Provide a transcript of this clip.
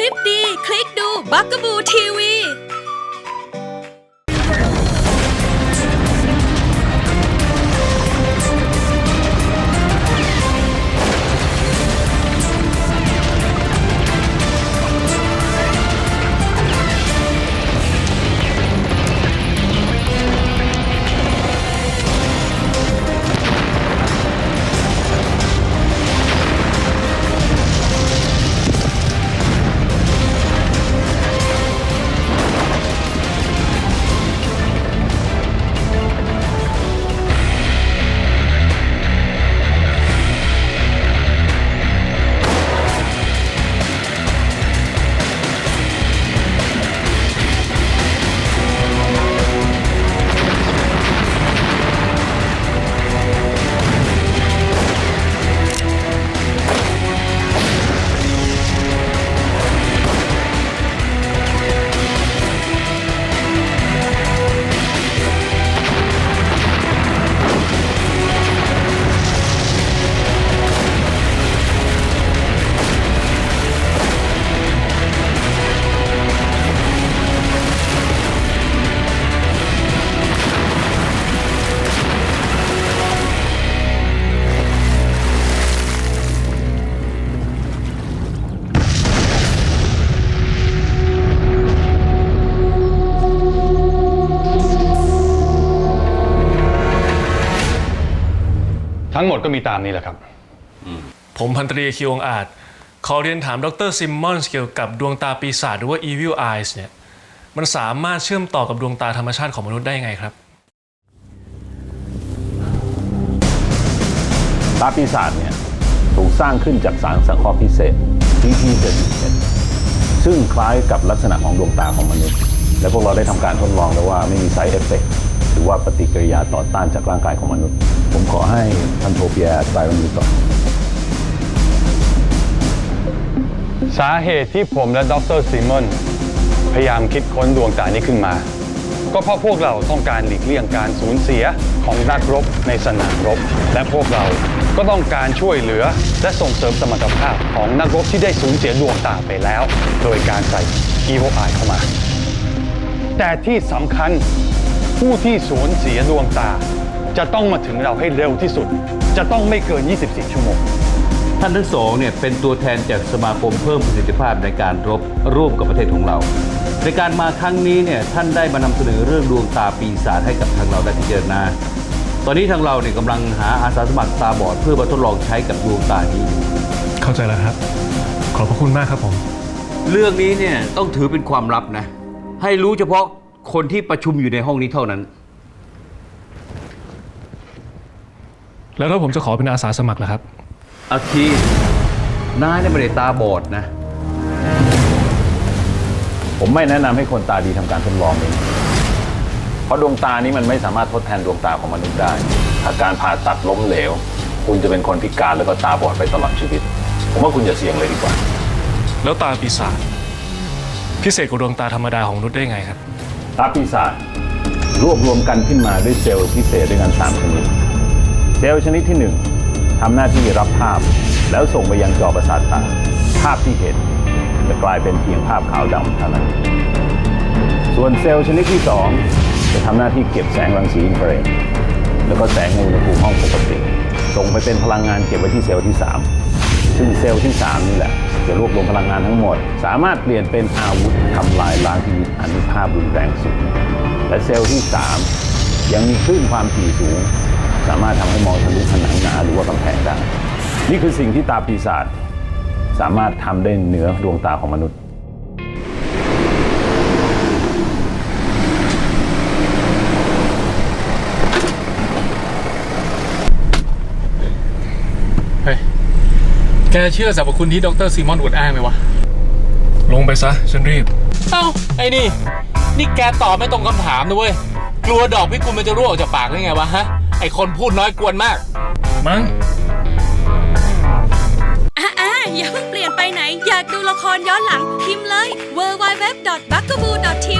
ลิปดี คลิกดูบักกบูทีวี ทั้งหมดก็มีตามนี้แหละครับ ผมพันตรีคิวองอาจ ขอเรียนถามดรซิมมอนส์เกี่ยวกับดวงตาปีศาจหรือว่า Evil Eyes เนี่ย มันสามารถเชื่อมต่อกับดวงตาธรรมชาติของมนุษย์ได้ยังไงครับ ตาปีศาจเนี่ยถูกสร้างขึ้นจากสารสังเคราะห์พิเศษ PP77 ซึ่งคล้ายกับลักษณะของดวงตาของมนุษย์ และพวกเราได้ทำการทดลองแล้วว่าไม่มีไซ d ์เอฟเฟก หรือว่าปฏิกิริยาต่อต้านจากร่างกายของมนุษย์ ผมขอให้พันโทเปียอธิบายเรื่องนี้ต่อสาเหตุที่ผมและดรซิมอนพยายามคิดค้นดวงตานี้ขึ้นมา ก็เพราะพวกเราต้องการหลีกเลี่ยงการสูญเสียของนักรบในสนามรบ และพวกเราก็ต้องการช่วยเหลือ และส่งเสริมสมรรถภาพของนักรบที่ได้สูญเสียดวงตาไปแล้ว โดยการใส่ Evil Eye เข้ามา แต่ที่สำคัญ ผู้ที่สูญเสียดวงตา จะต้องมาถึงเราให้เร็วที่สุด จะต้องไม่เกิน 24 ชั่วโมง ท่านทั้งสองเนี่ยเป็นตัวแทนจากสมาคมเพิ่มประสิทธิภาพในการรบร่วมกับประเทศของเรา ในการมาครั้งนี้เนี่ยท่านได้มานำเสนอเรื่องดวงตาปีศาจให้กับทางเราได้พิจารณา ตอนนี้ทางเราเนี่ยกำลังหาอาสาสมัครตาบอดเพื่อมาทดลองใช้กับดวงตานี้อยู่ เข้าใจแล้วครับ ขอบพระคุณมากครับผม เรื่องนี้เนี่ยต้องถือเป็นความลับนะ ให้รู้เฉพาะ คนที่ประชุมอยู่ในห้องนี้เท่านั้น แล้วถ้าผมจะขอเป็นอาสาสมัครล่ะครับ อาคีนายเนี่ยไม่ได้ตาบอดนะ ผมไม่แนะนำให้คนตาดีทำการทดลองนี้เพราะดวงตานี้มันไม่สามารถทดแทนดวงตาของมนุษย์ได้ ถ้าการผ่าตัดล้มเหลว คุณจะเป็นคนพิการแล้วก็ตาบอดไปตลอดชีวิต ผมว่าคุณอย่าเสี่ยงเลยดีกว่า แล้วตาปีศาจพิเศษกว่าดวงตาธรรมดาของมนุษย์ได้ยังไงครับ ตาปีศาจรวบรวมกันขึ้นมาด้วยเซลล์พิเศษด้วยกัน3ชนิด เซลล์ชนิดที่ 1ทำหน้าที่รับภาพ แล้วส่งไปยังจอประสาทตา ภาพที่เห็นจะกลายเป็นเพียงภาพขาวดำเท่านั้น ส่วนเซลล์ชนิดที่ 2 จะทำหน้าที่เก็บแสงรังสีอินฟราเรดแล้วก็แสงในอุณหภูมิห้องปกติ ส่งไปเป็นพลังงานเก็บไว้ที่เซลล์ที่ 3 ซึ่งเซลล์ที่ 3 นี่แหละ จะรวบรวมพลังงานทั้งหมด สามารถเปลี่ยนเป็นอาวุธทำลายล้างที่มีอนุภาพรุนแรงสุดและเซลล์ที่ 3 ยังมีคลื่นความถี่สูง สามารถทำให้มองทะลุผนังหนาหรือว่ากำแพงได้ นี่คือสิ่งที่ตาปีศาจสามารถทำได้เหนือดวงตาของมนุษย์ แกเชื่อสรรพคุณที่ดรซีมอนอวดอ้างไหมวะ ลงไปซะ ฉันรีบ เอ้า ไอ้นี่ นี่แกตอบไม่ตรงคำถามนะเว้ย กลัวดอกพิกุลมันจะร่วงออกจากปากได้ไงวะฮะ ไอคนพูดน้อยกวนมาก มั้ง อะอะอย่าเพิ่งเปลี่ยนไปไหน อยากดูละครย้อนหลัง พิมพ์เลย w w w b u g a b o o t v